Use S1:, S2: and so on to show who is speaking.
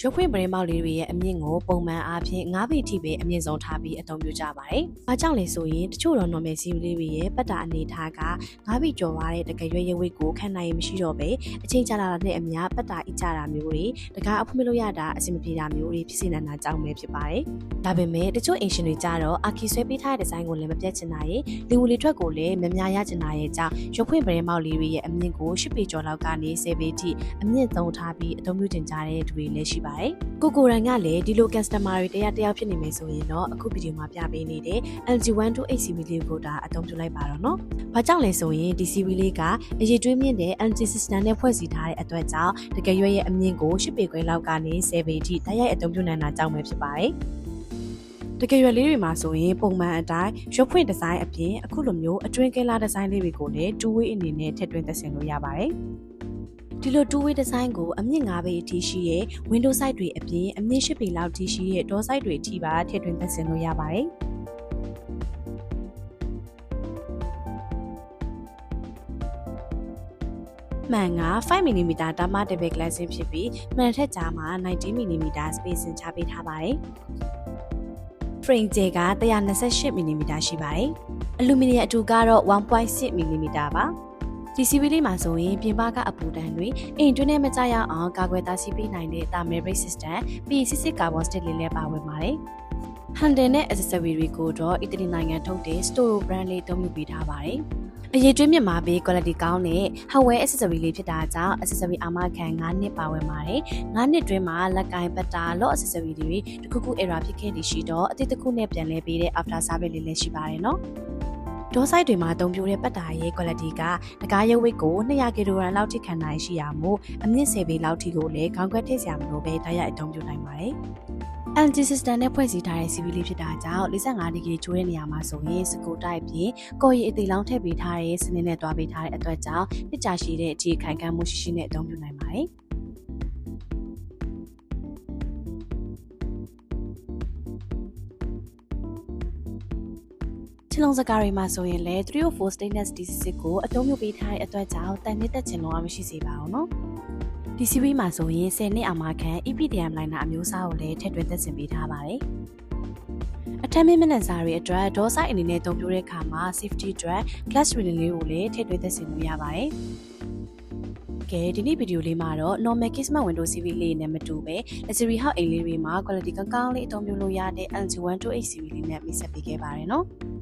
S1: ရုပ်ခွင့်ပရင်မောက်လေးတွေရဲ့အမြင့်ကိုပုံမှန်အားဖြင့်9ပေထိပဲအမြင့်ဆုံးထားပြီးအသုံးပြုကြပါတယ်။ဘာကြောင့်လဲဆိုရင်တချို့တော့ normal CV လေးတွေရဲ့ပတ်တာအနေထားက9ပေကျော်သွားတဲ့တကယ်ရွယ်ရွယ်ဝိတ်ကိုခံနိုင်ရင်မရှိတော့ပဲအချိန်ကြာလာတာနဲ့အမျှပတ်တာအိကျတာမျိုးတွေတကားအဖွင့်မလို့ရတာအဆင်မပြေတာမျိုးတွေဖြစ်စေနိုင်တာကြောင့်ပဲဖြစ်ပါတယ်။ဒါပေမဲ့တချို့ ancient တွေကြတော့အာကီဆွဲပေးထားတဲ့ဒီဇိုင်းကိုလည်းမပြတ်ချင်တာရဲ့လီဝူလီထွက်ကိုလည်းမများရချင်တာရဲ့ကြောင့်ရုပ်ခွင့်ပရင်မောက်လေးတွေရဲ့အမြင့်ကို10ပေကျော်လောက်ကနေ10ပေထိအမြင့်သုံးထားပြီးအသုံးပြုတင်ကြတဲ့သူတွေလည်းရှိပါတယ်။ကိုကိုရန်ကလည်းဒီလို customer တွေတရားတရားဖြစ်နေမယ်ဆိုရင်တော့အခုဗီဒီယိုမှာပြပေးနေတဲ့ LG128 CV လေးကိုဒါအသုံးပြုလိုက်ပါတော့နော်။ဘာကြောင့်လဲဆိုရင်ဒီ CV လေးကအရေးတွေးမြင့်တဲ့ LG system နဲ့ဖွဲ့စည်းထားတဲ့အတွက်ကြောင့်တကယ်ရွရဲ့အမြင့်ကို10ပေခွဲလောက်ကနေ10ပေထိတိုက်ရိုက်အသုံးပြုနိုင်တာကြောင့်ပဲဖြစ်ပါတယ်။တကယ်ရွယ်လေးတွေမှာဆိုရင်ပုံမှန်အတိုင်းရုပ်ဖွင့်ဒီဇိုင်းအပြင်အခုလိုမျိုးအတွင်းကဲလာဒီဇိုင်းလေးတွေကိုလည်း two way အနေနဲ့ထည့်သွင်းသက်ဆင်လို့ရပါတယ်။ ဒီလို two way design ကိုအမြင့်၅ပေအထိရှိရဲ့ window side တွေအပြင်အမြင့်၈ပေလောက်ထိရှိရဲ့ door side တွေအထိပါထည့်သွင်းသက်ဆင်လို့ရပါတယ်။မှန်က 5mm ဒါမှ double glassing ဖြစ်ပြီးမှန်ထက်ကြားမှာ 90mm spacing ချပေးထားပါတယ်။ frame ကျဲက 128mm ရှိပါတယ်။ aluminum အတူကတော့ 1.6mm ပါ။ DCB လေးမှာဆိုရင်ပြင်ပကအပူတန်းတွေအိမ်တွင်းထဲမကျရအောင်ကာကွယ်တားဆီးပေးနိုင်တဲ့ thermal brake system PCC carbon steel လေးလည်းပါဝင်ပါတယ်။ handle နဲ့ accessory တွေကိုတော့အီတလီနိုင်ငံထုတ်တဲ့ Storo brand လေးသုံးပြုပေးထားပါတယ်။အရေးကျွေးမြင့်မာပေး quality ကောင်းတဲ့ hardware accessory လေးဖြစ်တာကြောင့် accessory အာမခံ9နှစ်ပါဝင်ပါတယ်။9နှစ်တွင်းမှာလက်ကင်ပတ်တာ lock accessory တွေတခုခု error ဖြစ်ခဲ့လို့ရှိတော့အသစ်တစ်ခုနဲ့ပြန်လဲပေးတဲ့ after service လေးလည်းရှိပါတယ်နော်။ ဒေါ်ဆိုင်တွေမှာအသုံးပြုတဲ့ပတ်တာရဲ့ quality ကတကားရုပ်ဝိတ်ကို200ကီလိုဂရမ်လောက်ထိခံနိုင်ရှိရမို့အမြင့်10ပေလောက်ထိကိုလည်းခေါင်းခွက်ထိစရာမလိုပဲတိုက်ရိုက်အသုံးပြုနိုင်ပါတယ်။ LG system နဲ့ဖွဲ့စည်းထားတဲ့ CV လေးဖြစ်တာကြောင့်45ဒီဂရီချိုးတဲ့နေရာမှာဆိုရင်စကူတိုက်ပြင်ကော်ရီအသေးလောင်းထည့်ပေးထားတဲ့စနစ်နဲ့တွားပေးထားတဲ့အတွက်ကြောင့်နှစ်ကြာရှိတဲ့အကြီးခိုင်ခံမှုရှိရှိနဲ့အသုံးပြုနိုင်ပါတယ်။ ချလုံးစကားတွေမှာဆိုရင်လည်း304 stainless steel စစ်ကိုအသုံးပြုပေးထားတဲ့အတွက်ကြောင့်တန်မြင့်သက်ချင်လုံးဝမရှိစေပါဘူးနော်။ DCB မှာဆိုရင်10နှစ်အမာခံ EPDM liner အမျိုးအစားကိုလည်းထည့်သွင်းသက်ဆင်ပေးထားပါတယ်။အထက်မင်းမနက်စားတွေအတွက်ဒေါ်ဆိုင်အနေနဲ့သုံးပြတဲ့အခါမှာ safety အတွက် glass railing လေးကိုလည်းထည့်သွင်းသက်ဆင်လို့ရပါတယ်။ကဲဒီနေ့ဗီဒီယိုလေးမှာတော့ normal Kismet Windows CV လေးနဲ့မတူပဲ luxury house အိမ်လေးတွေမှာ quality ကောင်းကောင်းလေးအသုံးပြုလို့ရတဲ့ LG128 CV လေးနဲ့မိတ်ဆက်ပေးခဲ့ပါတယ်နော်။